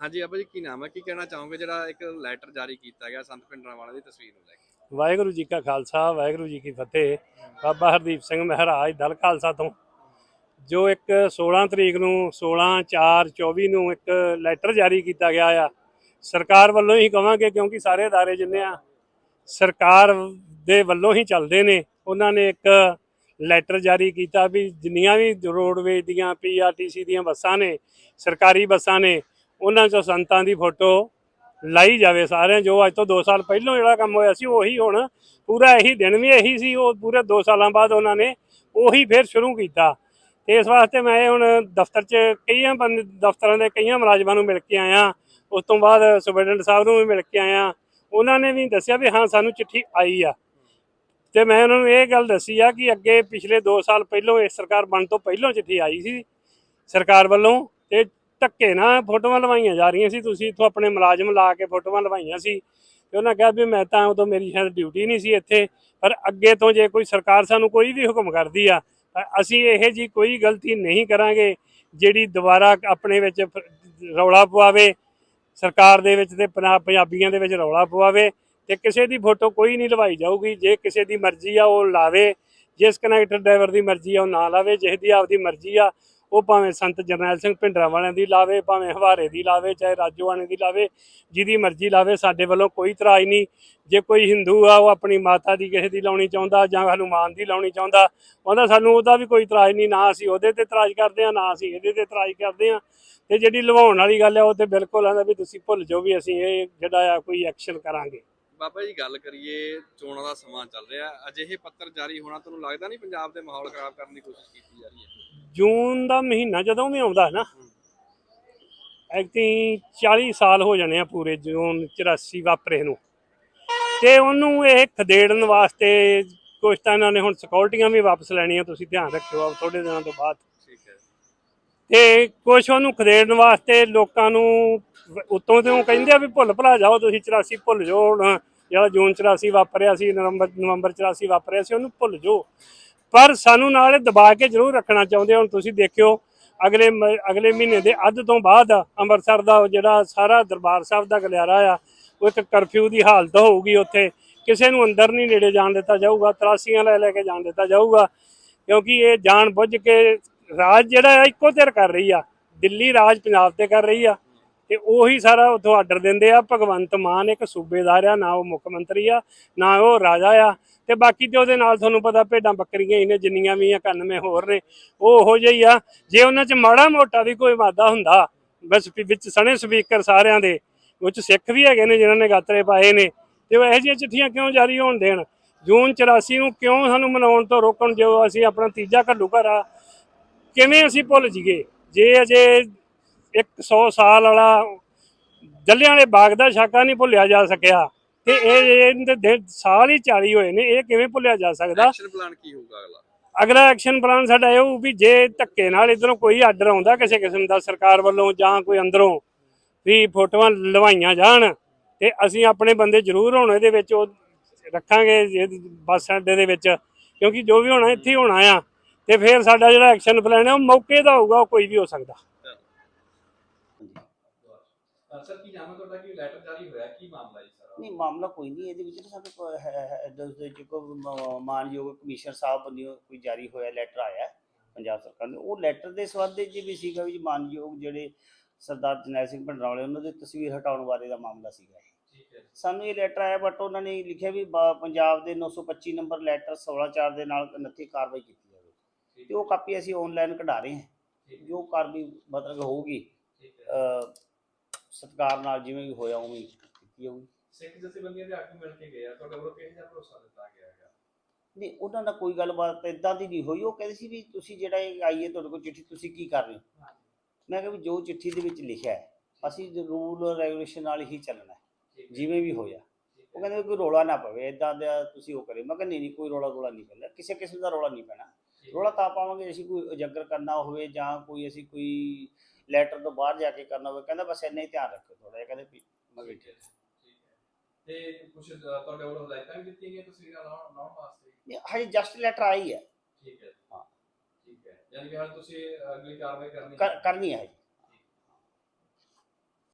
ਹਾਂਜੀ ਆਪਾ ਜੀ, ਕੀ ਨਾਮ ਹੈ? ਕੀ ਕਹਿਣਾ ਚਾਹੋਗੇ ਜਿਹੜਾ ਇੱਕ ਲੈਟਰ ਜਾਰੀ ਕੀਤਾ ਗਿਆ ਸੰਤ ਪਿੰਡਰਾਂ ਦੀ ਤਸਵੀਰ ਨੂੰ ਲੈ ਕੇ? ਵਾਹਿਗੁਰੂ ਜੀ ਕਾ ਖਾਲਸਾ, ਵਾਹਿਗੁਰੂ ਜੀ ਕੀ ਫਤਿਹ। ਬਾਬਾ ਹਰਦੀਪ ਸਿੰਘ ਮਹਾਰਾਜ, ਦਲ ਖਾਲਸਾ ਤੋਂ। ਜੋ ਇੱਕ 16 ਤਰੀਕ ਨੂੰ 16 4 24 ਨੂੰ ਇੱਕ ਲੈਟਰ ਜਾਰੀ ਕੀਤਾ ਗਿਆ ਆ, ਸਰਕਾਰ ਵੱਲੋਂ ਹੀ ਕਵਾਂਗੇ ਕਿਉਂਕਿ ਸਾਰੇ ਅਦਾਰੇ ਜਿੰਨੇ ਆ, ਸਰਕਾਰ ਦੇ ਵੱਲੋਂ ਹੀ ਚੱਲਦੇ ਨੇ। ਉਹਨਾਂ ਨੇ ਇੱਕ ਲੈਟਰ ਜਾਰੀ ਕੀਤਾ ਵੀ ਜਿੰਨੀਆਂ ਵੀ ਰੋਡਵੇਜ਼ ਦੀਆਂ ਪੀਆਰਟੀਸੀ ਦੀਆਂ ਬੱਸਾਂ ਨੇ, ਸਰਕਾਰੀ ਬੱਸਾਂ ਨੇ ਉਹਨਾਂ 'ਚੋਂ ਸੰਤਾਂ ਦੀ ਫੋਟੋ ਲਾਈ ਜਾਵੇ ਸਾਰਿਆਂ ਜੋ ਅੱਜ ਤੋਂ 2 ਸਾਲ ਪਹਿਲਾਂ ਜਿਹੜਾ ਕੰਮ ਹੋਇਆ ਸੀ, ਉਹੀ ਹੁਣ ਪੂਰਾ ਇਹੀ ਦਿਨ ਵੀ ਇਹੀ ਸੀ, ਉਹ ਪੂਰੇ 2 ਸਾਲਾਂ ਬਾਅਦ ਉਹਨਾਂ ਨੇ ਉਹੀ ਫਿਰ ਸ਼ੁਰੂ ਕੀਤਾ। ਤੇ ਇਸ ਵਾਸਤੇ ਮੈਂ ਹੁਣ ਦਫ਼ਤਰ 'ਚ ਕਈਆਂ ਬੰਦ, ਦਫ਼ਤਰਾਂ ਦੇ ਕਈਆਂ ਮੁਲਾਜ਼ਮਾਂ ਨੂੰ ਮਿਲ ਕੇ ਆਇਆ, ਉਸ ਤੋਂ ਬਾਅਦ ਸੁਪਰਡੈਂਟ ਸਾਹਿਬ ਨੂੰ ਵੀ ਮਿਲ ਕੇ ਆਇਆ। ਉਹਨਾਂ ਨੇ ਵੀ ਦੱਸਿਆ ਵੀ ਹਾਂ, ਸਾਨੂੰ ਚਿੱਠੀ ਆਈ ਆ। ਤੇ ਮੈਂ ਉਹਨਾਂ ਨੂੰ ਇਹ ਗੱਲ ਦੱਸੀ ਆ ਕਿ ਅੱਗੇ ਪਿਛਲੇ 2 ਸਾਲ ਪਹਿਲਾਂ ਇਸ ਸਰਕਾਰ ਬਣ ਤੋਂ ਪਹਿਲਾਂ ਚਿੱਠੀ ਆਈ ਸੀ ਸਰਕਾਰ ਵੱਲੋਂ, ਤੇ ਧੱਕੇ ਨਾਲ ਫੋਟੋਆਂ ਲਵਾਈਆਂ ਜਾ ਰਹੀਆਂ ਸੀ। ਤੁਸੀਂ ਇੱਥੋਂ ਆਪਣੇ ਮੁਲਾਜ਼ਮ ਲਾ ਕੇ ਫੋਟੋਆਂ ਲਵਾਈਆਂ ਸੀ ਤੇ ਉਹਨਾਂ ਕਿਹਾ ਵੀ ਮੈਂ ਤਾਂ ਉਦੋਂ ਮੇਰੀ ਸ਼ਾਇਦ ਡਿਊਟੀ ਨਹੀਂ ਸੀ ਇੱਥੇ, ਪਰ ਅੱਗੇ ਤੋਂ ਜੇ ਕੋਈ ਸਰਕਾਰ ਸਾਨੂੰ ਕੋਈ ਵੀ ਹੁਕਮ ਕਰਦੀ ਆ, ਤਾਂ ਅਸੀਂ ਇਹ ਜੀ ਕੋਈ ਗਲਤੀ ਨਹੀਂ ਕਰਾਂਗੇ ਜਿਹੜੀ ਦੁਬਾਰਾ ਆਪਣੇ ਵਿੱਚ ਫ- ਰੌਲਾ ਪਵਾਵੇ, ਸਰਕਾਰ ਦੇ ਵਿੱਚ ਤੇ ਪਨਾ- ਪੰਜਾਬੀਆਂ ਦੇ ਵਿੱਚ ਰੌਲਾ ਪਵਾਵੇ ਤੇ ਕਿਸੇ ਦੀ ਫੋਟੋ ਕੋਈ ਨਹੀਂ ਲਵਾਈ ਜਾਊਗੀ। ਜੇ ਕਿਸੇ ਦੀ ਮਰਜ਼ੀ ਆ ਉਹ ਲਾਵੇ, ਜਿਸ ਕਨੈਕਟਰ ਡਰਾਈਵਰ ਦੀ ਮਰਜ਼ੀ ਆ ਉਹ ਨਾ ਲਾਵੇ, ਜਿਸ ਦੀ ਆਪਦੀ ਮਰਜ਼ੀ ਆ ਉਹ ਭਾਵੇਂ ਸੰਤ ਜਰਨੈਲ ਸਿੰਘ ਭਿੰਡਰਾਂ ਵਾਲਿਆਂ ਦੀ ਲਾਵੇ, ਭਾਵੇਂ ਹਵਾਰੇ ਦੀ ਲਾਵੇ, ਚਾਹੇ ਰਾਜੋਆਣੇ ਦੀ ਲਾਵੇ, ਜਿਹਦੀ ਮਰਜ਼ੀ ਲਾਵੇ, ਸਾਡੇ ਵੱਲੋਂ ਕੋਈ ਇਤਰਾਜ਼ ਨਹੀਂ। ਜੇ ਕੋਈ ਹਿੰਦੂ ਆ, ਉਹ ਆਪਣੀ ਮਾਤਾ ਦੀ ਕਿਸੇ ਦੀ ਲਾਉਣੀ ਚਾਹੁੰਦਾ ਜਾਂ ਹਨੂਮਾਨ ਦੀ ਲਾਉਣੀ ਚਾਹੁੰਦਾ, ਉਹਦਾ ਸਾਨੂੰ ਉਹਦਾ ਵੀ ਕੋਈ ਇਤਰਾਜ਼ ਨਹੀਂ, ਨਾ ਅਸੀਂ ਉਹਦੇ ਤੇ ਇਤਰਾਜ਼ ਕਰਦੇ ਆ ਨਾ ਅਸੀਂ ਇਹਦੇ ਤੇ ਇਤਰਾਜ਼ ਕਰਦੇ ਆ ਤੇ ਜਿਹੜੀ ਲਵਾਉਣ ਵਾਲੀ ਗੱਲ ਹੈ ਉਹ ਤੇ ਬਿਲਕੁਲ ਆਂਦਾ ਵੀ ਤੁਸੀਂ ਭੁੱਲ ਜਾਓ ਵੀ ਅਸੀਂ ਇਹ ਜਿਹੜਾ ਆ ਕੋਈ ਐਕਸ਼ਨ ਕਰਾਂਗੇ। ਬਾਬਾ ਜੀ, ਗੱਲ ਕਰੀਏ, ਚੋਣਾਂ ਦਾ ਸਮਾਂ ਚੱਲ ਰਿਹਾ। ਅਜਿਹੇ ਪੱਤਰ ਜਾਰੀ ਹੋਣਾ ਤੁਹਾਨੂੰ ਲੱਗਦਾ ਨਹੀਂ ਪੰਜਾਬ ਦੇ ਮਾਹੌਲ ਖਰਾਬ ਕਰਨ ਦੀ ਕੋਸ਼ਿਸ਼ ਕੀਤੀ ਜਾ ਰਹੀ ਹੈ? ਜੂਨ ਦਾ ਮਹੀਨਾ ਜਦੋਂ ਵੀ ਆਉਂਦਾ ਹੈ ਨਾ ਐਕਟੀ 40 ਸਾਲ ਹੋ ਜਾਣੇ ਆ ਪੂਰੇ ਜੂਨ 84 ਵਾਪਰੇ ਨੂੰ। ਤੇ ਉਹਨੂੰ ਇਹ ਖਦੇੜਨ ਵਾਸਤੇ ਕੁਛ ਤਾਂ ਇਹਨਾਂ ਨੇ ਹੁਣ ਸਿਕਿਉਰਟੀਆਂ ਵੀ ਵਾਪਸ ਲੈਣੀਆਂ ਤੁਸੀਂ ਧਿਆਨ ਰੱਖਿਓ ਆ ਥੋੜੇ ਦਿਨਾਂ ਤੋਂ ਬਾਅਦ। ਠੀਕ ਹੈ। ਤੇ ਕੁਛ ਉਹਨੂੰ ਖਦੇੜਨ ਵਾਸਤੇ ਲੋਕਾਂ ਨੂੰ ਉਤੋਂ ਤੇ ਕਹਿੰਦੇ ਆ ਵੀ ਭੁੱਲ ਭੁਲਾ ਜਾਓ ਤੁਸੀਂ 84 ਭੁੱਲ ਜਾਓ ਹੁਣ ਜਿਹੜਾ ਜੂਨ 84 ਵਾਪਰਿਆ ਸੀ ਨਵੰਬਰ ਨਵੰਬਰ 84 ਵਾਪਰਿਆ ਸੀ ਉਹਨੂੰ ਭੁੱਲ ਜਾਓ। ਪਰ ਸਾਨੂੰ ਨਾਲ ਇਹ ਦਬਾ ਕੇ ਜ਼ਰੂਰ ਰੱਖਣਾ ਚਾਹੁੰਦੇ ਹੁਣ ਤੁਸੀਂ ਦੇਖਿਓ, ਅਗਲੇ ਮ- ਅਗਲੇ ਮਹੀਨੇ ਦੇ ਅੱਧ ਤੋਂ ਬਾਅਦ ਅੰਮ੍ਰਿਤਸਰ ਦਾ ਜਿਹੜਾ ਸਾਰਾ ਦਰਬਾਰ ਸਾਹਿਬ ਦਾ ਗਲਿਆਰਾ ਆ, ਉਹ ਇੱਕ ਕਰਫਿਊ ਦੀ ਹਾਲਤ ਹੋਊਗੀ ਉੱਥੇ। ਕਿਸੇ ਨੂੰ ਅੰਦਰ ਨਹੀਂ ਨੇੜੇ ਜਾਣ ਦਿੱਤਾ ਜਾਊਗਾ, ਤਰਾਸੀਆਂ ਲੈ ਲੈ ਕੇ ਜਾਣ ਦਿੱਤਾ ਜਾਊਗਾ। ਕਿਉਂਕਿ ਇਹ ਜਾਣ ਬੁੱਝ ਕੇ ਰਾਜ ਜਿਹੜਾ ਆ, ਇੱਕੋ ਧਿਰ ਕਰ ਰਹੀ ਆ। ਦਿੱਲੀ ਰਾਜ ਪੰਜਾਬ ਤੇ ਕਰ ਰਹੀ ਆ। ਤੇ ਉਹੀ ਸਾਰਾ ਉਥੋਂ ਆਰਡਰ ਦਿੰਦੇ ਆ, ਭਗਵੰਤ ਮਾਨ ਇੱਕ ਸੂਬੇਦਾਰ ਆ, ਨਾ ਉਹ ਮੁੱਖ ਮੰਤਰੀ ਆ, ਨਾ ਉਹ ਰਾਜਾ ਆ, ਤੇ ਬਾਕੀ ਤੇ ਉਹਦੇ ਨਾਲ ਤੁਹਾਨੂੰ ਪਤਾ ਭੇਡਾਂ ਬੱਕਰੀਆਂ ਹੀ ਨੇ, ਜਿੰਨੀਆਂ ਵੀ ਆ 91 ਹੋਰ ਨੇ, ਉਹ ਉਹੋ ਜਿਹੀ ਆ, ਜੇ ਉਹਨਾਂ 'ਚ ਮਾੜਾ ਮੋਟਾ ਵੀ ਕੋਈ ਵਾਦਾ ਹੁੰਦਾ, ਬਸ ਵਿੱਚ ਸਣੇ ਸਪੀਕਰ ਸਾਰਿਆਂ ਦੇ ਵਿੱਚ ਸਿੱਖ ਵੀ ਹੈਗੇ ਨੇ ਜਿਨ੍ਹਾਂ ਨੇ ਗਾਤਰੇ ਪਾਏ ਨੇ, ਤੇ ਉਹ ਇਹੋ ਜਿਹੀਆਂ ਚਿੱਠੀਆਂ ਕਿਉਂ ਜਾਰੀ ਹੋਣ ਦੇਣ? ਜੂਨ 84 ਨੂੰ ਕਿਉਂ ਸਾਨੂੰ ਮਨਾਉਣ ਤੋਂ ਰੋਕਣ, ਜੋ ਅਸੀਂ ਆਪਣਾ ਤੀਜਾ ਘੱਲੂ ਘਰ ਆ, ਕਿਵੇਂ ਅਸੀਂ ਭੁੱਲ ਜੀਏ ਜੇ ਅਜੇ 100 ਸਾਲ ਵਾਲਾ ਜੱਲਿਆਂ ਵਾਲੇ ਬਾਗ ਦਾ ਸ਼ਾਕਾ ਨਹੀਂ ਭੁੱਲਿਆ ਜਾ ਸਕਿਆ ਤੇ ਇਹ ਇਹਦੇ ਸਾਲ ਹੀ 40 ਹੋਏ ਨੇ ਇਹ ਕਿਵੇਂ ਭੁੱਲਿਆ ਜਾ ਸਕਦਾ? ਐਕਸ਼ਨ ਪਲਾਨ ਕੀ ਹੋਊਗਾ ਅਗਲਾ? ਅਗਲਾ ਐਕਸ਼ਨ ਪਲਾਨ ਸਾਡਾ ਇਹ ਹੋਊ ਵੀ ਜੇ ਧੱਕੇ ਨਾਲ ਇਧਰੋਂ ਕੋਈ ਆਰਡਰ ਆਉਂਦਾ ਕਿਸੇ ਕਿਸਮ ਦਾ ਸਰਕਾਰ ਵੱਲੋਂ ਜਾਂ ਕੋਈ ਅੰਦਰੋਂ ਵੀ ਫੋਟੋਆਂ ਲਵਾਈਆਂ ਜਾਣ ਤੇ ਅਸੀਂ ਆਪਣੇ ਬੰਦੇ ਜ਼ਰੂਰ ਹੋਣ ਇਹਦੇ ਵਿੱਚ ਉਹ ਰੱਖਾਂਗੇ ਬੱਸ ਅੱਡੇ ਦੇ ਵਿੱਚ ਕਿਉਂਕਿ ਜੋ ਵੀ ਹੋਣਾ ਇੱਥੇ ਹੋਣਾ ਆ ਤੇ ਫਿਰ ਸਾਡਾ ਜਿਹੜਾ ਐਕਸ਼ਨ ਪਲਾਨ ਹੈ ਉਹ ਮੌਕੇ ਦਾ ਹੋਊਗਾ ਉਹ ਕੋਈ ਵੀ ਹੋ ਸਕਦਾ। ਸਰ ਕੀ ਨਾਮ ਹੈ ਤੁਹਾਡਾ ਕੀ ਲੈਟਰ ਜਾਰੀ ਹੋਇਆ ਕੀ ਮਾਮਲਾ ਜੀ ਸਾਰਾ? ਨਹੀਂ ਮਾਮਲਾ ਕੋਈ ਨਹੀਂ ਇਹਦੇ ਵਿੱਚ ਨਾ ਸਾਡੇ ਕੋਲ ਹੈ- ਹੈ- ਹੈ- ਇਹਦੇ ਵਿੱਚ ਜੋ ਕੋ ਮ- ਮਾਨਯੋਗ ਕਮਿਸ਼ਨਰ ਸਾਹਿਬ ਵੱਲੋਂ ਕੋਈ ਜਾਰੀ ਹੋਇਆ ਲੈਟਰ ਆਇਆ ਪੰਜਾਬ ਸਰਕਾਰ ਨੇ। ਉਹ ਲੈਟਰ ਦੇ ਸੰਬੰਧ ਵਿੱਚ ਵੀ ਸੀਗਾ ਵੀ ਮਾਨਯੋਗ ਜਿਹੜੇ ਸਰਦਾਰ ਜਰਨੈਲ ਸਿੰਘ ਭੰਡਰਾਂ ਵਾਲੇ ਉਹਨਾਂ ਦੀ ਤਸਵੀਰ ਹਟਾਉਣ ਬਾਰੇ ਦਾ ਮਾਮਲਾ ਸੀਗਾ ਇਹ। ਠੀਕ ਹੈ ਸਾਨੂੰ ਇਹ ਲੈਟਰ ਆਇਆ ਬਟ ਉਹਨਾਂ ਨੇ ਲਿਖਿਆ ਵੀ ਪੰਜਾਬ ਦੇ 925 ਨੰਬਰ ਲੈਟਰ 164 ਦੇ ਨਾਲ ਨੱਥੀ ਕਾਰਵਾਈ ਕੀਤੀ ਜਾਵੇ। ਤੇ ਉਹ ਕਾਪੀ ਅਸੀਂ ਆਨਲਾਈਨ ਕਢਾ ਰਹੇ ਹਾਂ। ਜੋ ਕਾਰਵਾਈ ਮਤਲਬ ਹੋਊਗੀ ਸਤਿਕਾਰ ਨਾਲ ਜਿਵੇਂ ਵੀ ਹੋਇਆ ਉਵੇਂ ਹੀ ਕੀਤੀ ਜਾਊਗੀ। ਸਿੱਖ ਜਥੇਬੰਦੀਆਂ ਦੇ ਆਗੂ ਮਿਲ ਕੇ ਗਏ ਆ ਤੁਹਾਡੇ ਵੱਲੋਂ ਕਿਹੋ ਜਿਹਾ ਭਰੋਸਾ ਦਿੱਤਾ ਗਿਆ ਹੈਗਾ? ਨਹੀਂ ਉਹਨਾਂ ਨਾਲ ਕੋਈ ਗੱਲਬਾਤ ਇਦਾਂ ਦੀ ਨਹੀਂ ਹੋਈ। ਉਹ ਕਹਿੰਦੇ ਸੀ ਵੀ ਤੁਸੀਂ ਜਿਹੜਾ ਇਹ ਆਈ ਹੈ ਤੁਹਾਡੇ ਕੋਲ ਚਿੱਠੀ ਤੁਸੀਂ ਕੀ ਕਰ ਰਹੇ ਹੋ। ਮੈਂ ਕਿਹਾ ਵੀ ਜੋ ਚਿੱਠੀ ਦੇ ਵਿੱਚ ਲਿਖਿਆ ਹੈ ਅਸੀਂ ਰੂਲ ਰੈਗੂਲੇਸ਼ਨ ਨਾਲ ਹੀ ਚੱਲਣਾ ਹੈ ਜਿਵੇਂ ਵੀ ਹੋਇਆ। ਉਹ। ਕਹਿੰਦੇ ਕੋਈ ਰੋਲਾ ਨਾ ਪਵੇ ਇਦਾਂ ਦਾ ਤੁਸੀਂ ਉਹ ਕਰੇ ਮੈਂ ਕਿਹਾ ਨਹੀਂ ਨਹੀਂ ਕੋਈ ਰੋਲਾ ਰੋਲਾ ਨਹੀਂ ਪੈਂਦਾ। ਕਿਸੇ ਕਿਸਮ ਦਾ ਰੋਲਾ ਨਹੀਂ ਪੈਣਾ। ਰੋਲਾ ਤਾਂ ਪਾਵਾਂਗੇ ਅਸੀਂ ਕੋਈ ਉਜਾਗਰ ਕਰਨਾ ਹੋਵੇ ਜਾਂ ਕੋਈ ਅਸੀਂ ਕੋਈ ਲੈਟਰ ਤੋਂ ਬਾਹਰ ਜਾ ਕੇ ਕਰਨਾ ਹੋਵੇ ਕਹਿੰਦਾ ਬਸ ਇੰਨਾ ਹੀ ਧਿਆਨ ਰੱਖੋ ਥੋੜਾ ਜਿਹਾ ਕਹਿੰਦੇ ਵੀ ਮੈਂ ਕਿਹਾ ਠੀਕ ਹੈ, ਠੀਕ ਹੈ। ਤੇ ਕੁਝ ਤੁਹਾਡੇ ਵੱਲੋਂ ਹਦਾਇਤਾਂ ਵੀ ਦਿੱਤੀਆਂ ਗਈਆਂ ਤਸਵੀਰਾਂ ਲਾਉਣ ਲਾਉਣ ਵਾਸਤੇ? ਨਹੀਂ, ਹਜੇ ਜਸਟ ਲੈਟਰ ਆਈ ਹੈ। ਠੀਕ ਹੈ ਹਾਂ। ਠੀਕ ਹੈ। ਯਾਨੀ ਕਿ ਹੁਣ ਤੁਸੀਂ ਅਗਲੀ ਕਾਰਵਾਈ ਕਰਨੀ ਕਰ- ਕਰਨੀ ਹੈ